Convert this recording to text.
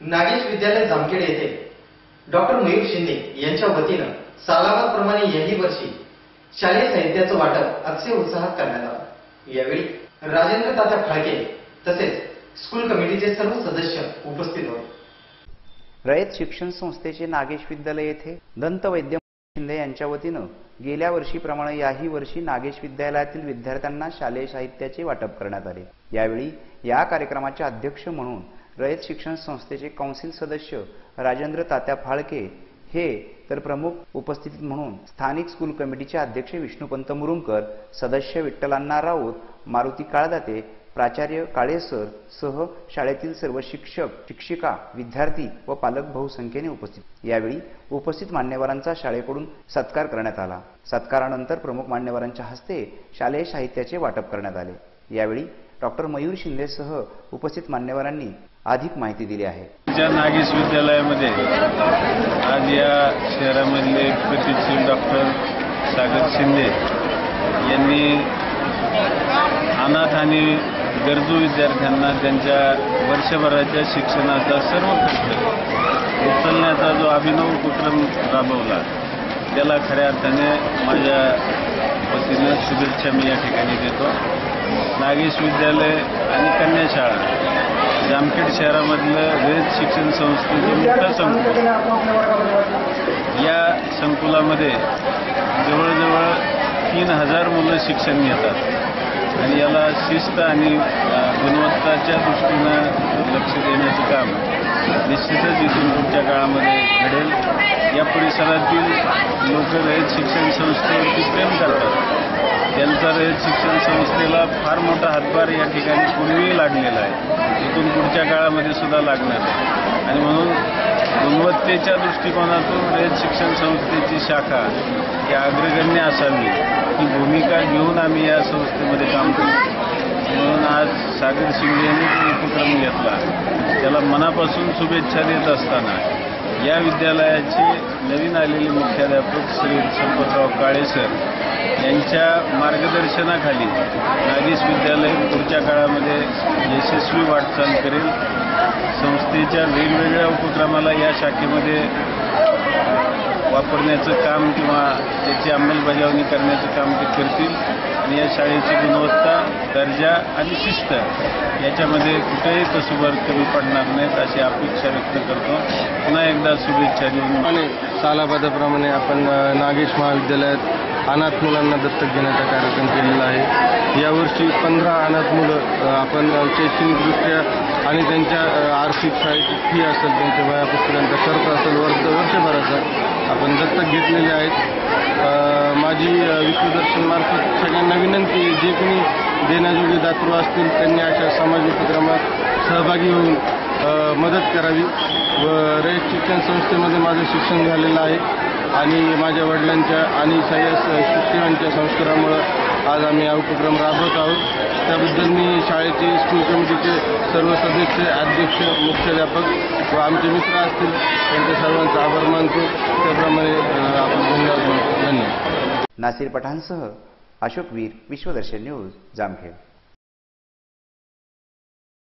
नागेश विद्यालय जामखेड येथे डॉक्टर मयूर शिंदे यांच्या वतीनं सालाबादप्रमाणे याही वर्षी शालेय साहित्याचं वाटप अक्षय उत्साहात करण्यात आलं. यावेळी राजेंद्र तात्या फाळके तसेच स्कूल कमिटीचे सर्व सदस्य उपस्थित होते. रयत शिक्षण संस्थेचे नागेश विद्यालय येथे दंतवैद्य शिंदे यांच्या वतीनं गेल्या वर्षीप्रमाणे याही वर्षी नागेश विद्यालयातील विद्यार्थ्यांना शालेय साहित्याचे वाटप करण्यात आले. यावेळी या कार्यक्रमाचे अध्यक्ष म्हणून रयत शिक्षण संस्थेचे कौन्सिल सदस्य राजेंद्र तात्या फाळके हे तर प्रमुख उपस्थित म्हणून स्थानिक स्कूल कमिटीचे अध्यक्ष विष्णुपंत मुरुमकर सदस्य विठ्ठलांना राऊत मारुती काळदाते प्राचार्य काळेसर सह शाळेतील सर्व शिक्षक शिक्षिका विद्यार्थी व पालक बहुसंख्येने उपस्थित. यावेळी उपस्थित मान्यवरांचा शाळेकडून सत्कार करण्यात आला. सत्कारानंतर प्रमुख मान्यवरांच्या हस्ते शालेय साहित्याचे वाटप करण्यात आले. यावेळी डॉक्टर मयूर शिंदेसह उपस्थित मान्यवरांनी अधिक माहिती दिली आहे. नागेश विद्यालयामध्ये आज या शहरामधले प्रतिष्ठित डॉक्टर सागर शिंदे यांनी अनाथ आणि गरजू विद्यार्थ्यांना त्यांच्या वर्षभराच्या शिक्षणाचा सर्व खर्च उचलण्याचा जो अभिनव उपक्रम राबवला त्याला खऱ्या अर्थाने माझ्या वतीनं शुभेच्छा मी या ठिकाणी देतो. नागेश विद्यालय आणि कन्याशाळा जामखेड शहरामधलं वेद शिक्षण संस्थेचं मोठं संकुल. या संकुलामध्ये जवळजवळ तीन हजार मुलं शिक्षण घेतात. आणि याला शिस्त आणि गुणवत्ताच्या दृष्टीनं लक्ष देण्याचं काम निश्चितच इथून पुढच्या काळामध्ये घडेल. या परिसरातील लोक रयत शिक्षण संस्थेवरती त्यांचा शिक्षण संस्थेला फार मोठा हातभार या ठिकाणी पूर्वीही लागलेला आहे. इथून पुढच्या काळामध्ये सुद्धा लागणार आहे. आणि म्हणून गुणवत्तेच्या दृष्टिकोनातून रयत शिक्षण संस्थेची शाखा ही अग्रगण्य असावी ही भूमिका घेऊन आम्ही या संस्थेमध्ये काम करतो. म्हणून आज सागर शिंदे यांनी उपक्रम घेतला. त्याला मनापासून शुभेच्छा देत असताना या विद्यालयाचे नवीन आलेले मुख्याध्यापक श्री संपतराव काळेसर यांच्या मार्गदर्शनाखाली नागेश विद्यालय पुढच्या काळामध्ये यशस्वी वाटचाल करेल. संस्थेच्या वेगवेगळ्या उपक्रमाला या शाखेमध्ये वापरण्याचं काम किंवा त्याची अंमलबजावणी करण्याचं काम ते करतील. आणि या शाळेची गुणवत्ता दर्जा आणि शिस्त याच्यामध्ये कुठेही कसुबर कमी पडणार नाहीत अशी अपेक्षा व्यक्त करतो. पुन्हा एकदा शुभेच्छा देऊन आणि सालाबादाप्रमाणे आपण नागेश महाविद्यालयात अनाथ मुलांना दत्तक घेण्याचा कार्यक्रम केलेला आहे. यावर्षी पंधरा अनाथ मुलं आपण शैक्षणिकदृष्ट्या आणि त्यांच्या आर्थिक सहाय्याची फी असेल त्यांच्या वया पुस्तकांचा खर्च असेल वर्ष वर्षभराचा आपण दत्तक घेतलेले आहेत. माझी विश्वदर्शनमार्फत सगळ्यांना विनंती आहे जे कोणी देण्याजोगे दातृ असतील त्यांनी अशा समाज उपक्रमात सहभागी होऊन मदत करावी. व रयत शिक्षण संस्थेमध्ये माझं शिक्षण झालेलं आहे. आणि माझ्या वडिलांच्या आणि सगळ्या शिक्षकांच्या संस्कारामुळं आज आम्ही हा उपक्रम राबवत आहोत. त्याबद्दल मी शाळेचे स्कूल कमिटीचे सर्व सदस्य अध्यक्ष मुख्याध्यापक व आमचे मित्र असतील त्यांच्या सर्वांचा आभार मानतो. त्याप्रमाणे आपण धन्यवाद मानतो. धन्यवाद. नासिर पठाणसह अशोक वीर विश्वदर्शन न्यूज जामखेड.